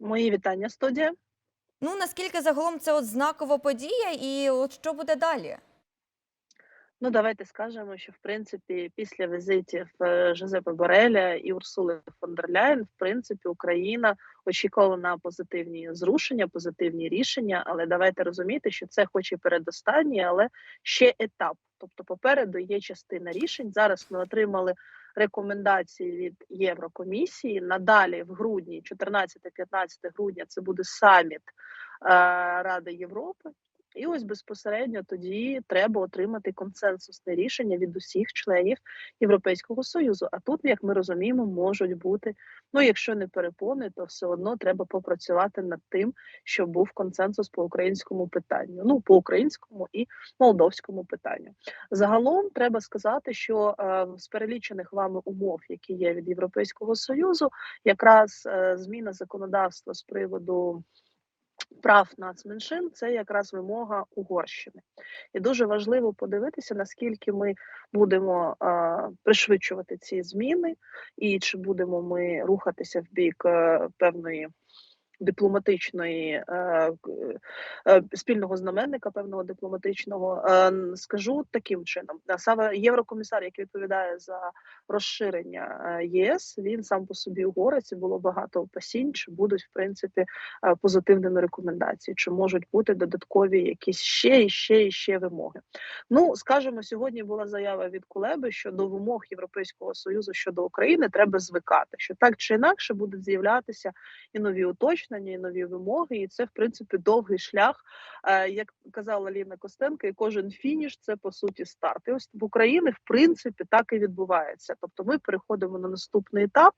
Мої вітання, студія. Ну, наскільки загалом це от знакова подія, і от що буде далі? Ну, давайте скажемо, що в принципі після візитів е, Жозепа Бореля і Урсули фон дер Ляєн, в принципі, Україна очікувала на позитивні зрушення, позитивні рішення. Але давайте розуміти, що це, хоч і передостанній, але ще етап. Тобто, попереду є частина рішень. Зараз ми отримали рекомендації від Єврокомісії. Надалі, в грудні, 14-15 грудня, це буде саміт е, Ради Європи. І ось безпосередньо тоді треба отримати консенсусне рішення від усіх членів Європейського союзу. А тут, як ми розуміємо, можуть бути ну, якщо не перепони, то все одно треба попрацювати над тим, щоб був консенсус по українському питанню. Ну по українському і молдовському питанню. Загалом треба сказати, що е, з перелічених вами умов, які є від Європейського союзу, якраз е, зміна законодавства з приводу прав нацменшин це якраз вимога Угорщини, і дуже важливо подивитися, наскільки ми будемо е, пришвидшувати ці зміни, і чи будемо ми рухатися в бік е, певної. Дипломатичної е, е, спільного знаменника певного дипломатичного е, скажу таким чином. Саме єврокомісар, який відповідає за розширення ЄС, він сам по собі угорець і було багато опасінь, чи будуть в принципі позитивними рекомендаціями, чи можуть бути додаткові якісь ще і ще і ще вимоги. Ну скажімо, сьогодні була заява від Кулеби щодо вимог Європейського союзу щодо України. Треба звикати, що так чи інакше будуть з'являтися і нові уточнення, і нові вимоги, і це в принципі довгий шлях. Е, Як казала Ліна Костенко, і кожен фініш це по суті старт. І ось в Україні в принципі так і відбувається. Тобто, ми переходимо на наступний етап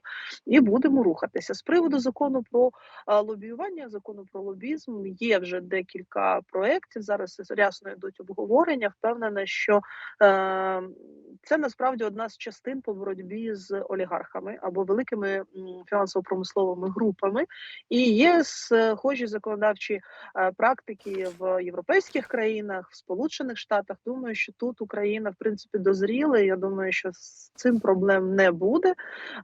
і будемо рухатися з приводу закону про е, лобіювання, закону про лобізм. Є вже декілька проєктів. Зараз рясно йдуть обговорення. Впевнена, що е, це насправді одна з частин по боротьбі з олігархами або великими фінансово-промисловими групами. І є схожі законодавчі е, практики в європейських країнах, в Сполучених Штатах. Думаю, що тут Україна в принципі дозріла. Я думаю, що з цим проблем не буде.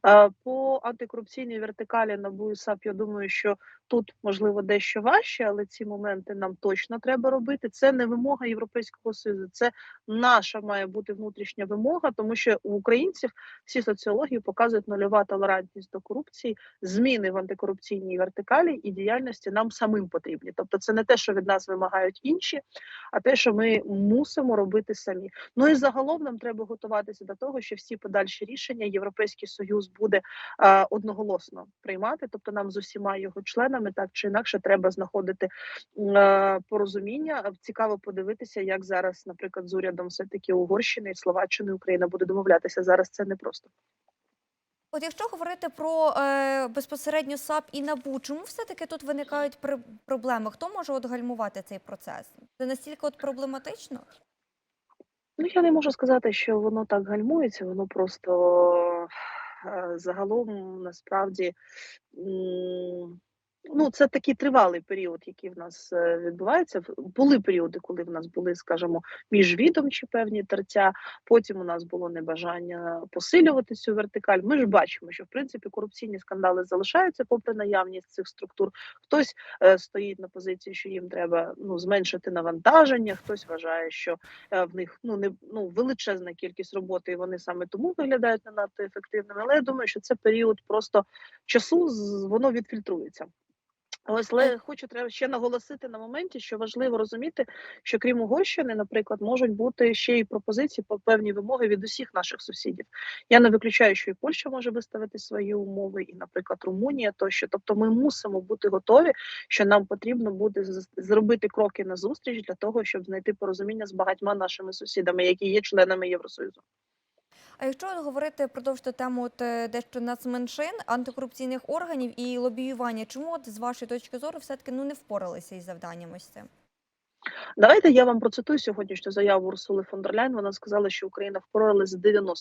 Е, По антикорупційній вертикалі НАБУ і САП, я думаю, що тут можливо дещо важче, але ці моменти нам точно треба робити. Це не вимога Європейського союзу, це наша має бути внутрішня вимога, тому що у українців всі соціології показують нульова толерантність до корупції, зміни в антикорупційній вертикалі і діяльності нам самим потрібні. Тобто, це не те, що від нас вимагають інші, а те, що ми мусимо робити самі. Ну і загалом нам треба готуватися до того, що всі подальші рішення Європейський Союз буде е, одноголосно приймати. Тобто, нам з усіма його членами так чи інакше треба знаходити е, порозуміння. Цікаво подивитися, як зараз, наприклад, з урядом все таки Угорщини, Словаччини, Україна буде домовлятися. Зараз це непросто. От якщо говорити про е, безпосередньо САП і НАБУ, чому все-таки тут виникають при- проблеми? Хто може от гальмувати цей процес? Це настільки от проблематично? Ну, я не можу сказати, що воно так гальмується, воно просто е, загалом насправді. Ну, це такий тривалий період, який в нас е, відбувається. Були періоди, коли в нас були, скажімо, міжвідомчі певні терця. Потім у нас було небажання посилювати цю вертикаль. Ми ж бачимо, що в принципі корупційні скандали залишаються попри наявність цих структур. Хтось е, стоїть на позиції, що їм треба ну зменшити навантаження. Хтось вважає, що е, в них ну не ну величезна кількість роботи, і вони саме тому виглядають не надто ефективними. Але я думаю, що це період просто часу воно відфільтрується. Ось, але хочу треба ще наголосити на моменті, що важливо розуміти, що крім Угорщини, наприклад, можуть бути ще й пропозиції по певні вимоги від усіх наших сусідів. Я не виключаю, що і Польща може виставити свої умови, і, наприклад, Румунія тощо. Тобто, ми мусимо бути готові, що нам потрібно буде зробити кроки на зустріч для того, щоб знайти порозуміння з багатьма нашими сусідами, які є членами Євросоюзу. А якщо говорити продовжити тему от, е, дещо нацменшин, антикорупційних органів і лобіювання, чому от, з вашої точки зору все-таки ну, не впоралися із завданням ось цим? Давайте я вам процитую сьогоднішню заяву Урсули фон дер Ляйн. Вона сказала, що Україна впоралася з 90%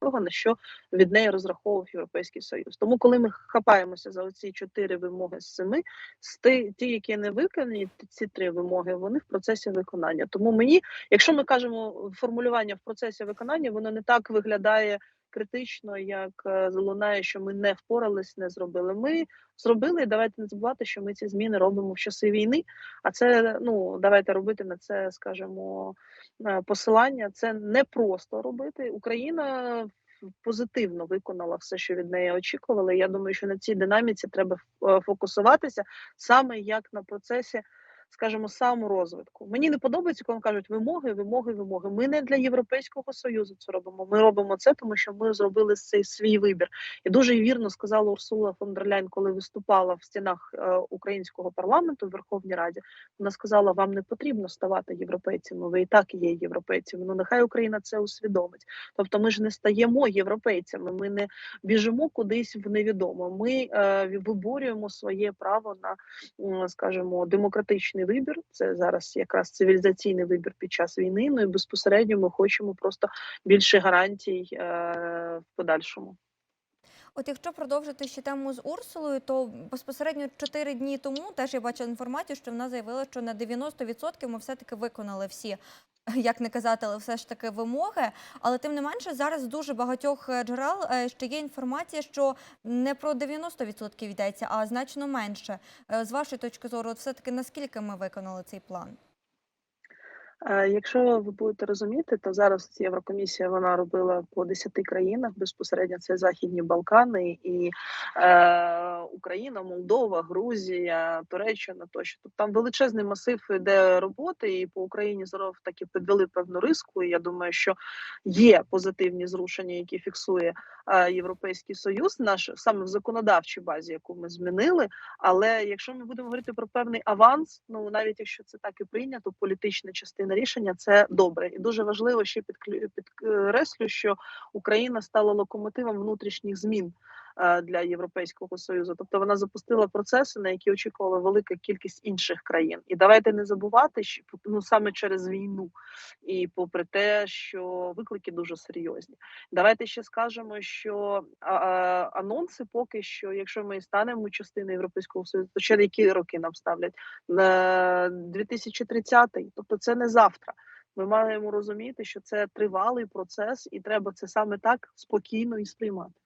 того, на що від неї розраховував Європейський Союз. Тому, коли ми хапаємося за оці чотири вимоги з семи, з ті, ті, які не виконані, ці три вимоги, вони в процесі виконання. Тому мені, якщо ми кажемо формулювання в процесі виконання, воно не так виглядає. Критично, як е, залунає, що ми не впорались, не зробили. Ми зробили. і Давайте не забувати, що ми ці зміни робимо в часи війни. А це ну давайте робити на це, скажімо, е, посилання. Це не просто робити. Україна позитивно виконала все, що від неї очікували. Я думаю, що на цій динаміці треба е, фокусуватися саме як на процесі. Скажімо, саморозвитку. Мені не подобається, коли кажуть вимоги, вимоги, вимоги. Ми не для Європейського союзу це робимо. Ми робимо це, тому що ми зробили цей свій вибір. І дуже вірно сказала Урсула фон дер Ляйн, коли виступала в стінах е, українського парламенту в Верховній Раді. Вона сказала: вам не потрібно ставати європейцями. Ви і так є європейцями. Ну нехай Україна це усвідомить. Тобто, ми ж не стаємо європейцями. Ми не біжимо кудись в невідомо. Ми е, виборюємо своє право на, скажімо, демократичний вибір. Це зараз якраз цивілізаційний вибір під час війни. Ну і безпосередньо ми хочемо просто більше гарантій е, в подальшому. От якщо продовжити ще тему з Урсулою, то безпосередньо 4 дні тому теж я бачила інформацію, що вона заявила, що на 90% ми все-таки виконали всі, як не казати, але все ж таки вимоги. Але тим не менше, зараз дуже багатьох е, джерел е, ще є інформація, що не про 90% йдеться, а значно менше. Е, З вашої точки зору, от все-таки наскільки ми виконали цей план? Якщо ви будете розуміти, то зараз Єврокомісія вона робила по 10 країнах безпосередньо це Західні Балкани і е, Україна, Молдова, Грузія, Туреччина тощо. Тобто там величезний масив іде роботи, і по Україні знов таки підвели певну риску. І я думаю, що є позитивні зрушення, які фіксує е, Європейський Союз, наш саме в законодавчій базі, яку ми змінили. Але якщо ми будемо говорити про певний аванс, ну навіть якщо це так і прийнято, політична частина рішення це добре, і дуже важливо ще підкреслю, що Україна стала локомотивом внутрішніх змін для Європейського союзу. Тобто вона запустила процеси, на які очікувала велика кількість інших країн. І давайте не забувати, що ну саме через війну, і попри те, що виклики дуже серйозні. Давайте ще скажемо, що а, а, анонси поки що, якщо ми станемо частиною Європейського Союзу, то ще які роки нам ставлять на 2030-й. Тобто це не завтра. Ми маємо розуміти, що це тривалий процес, і треба це саме так спокійно і сприймати.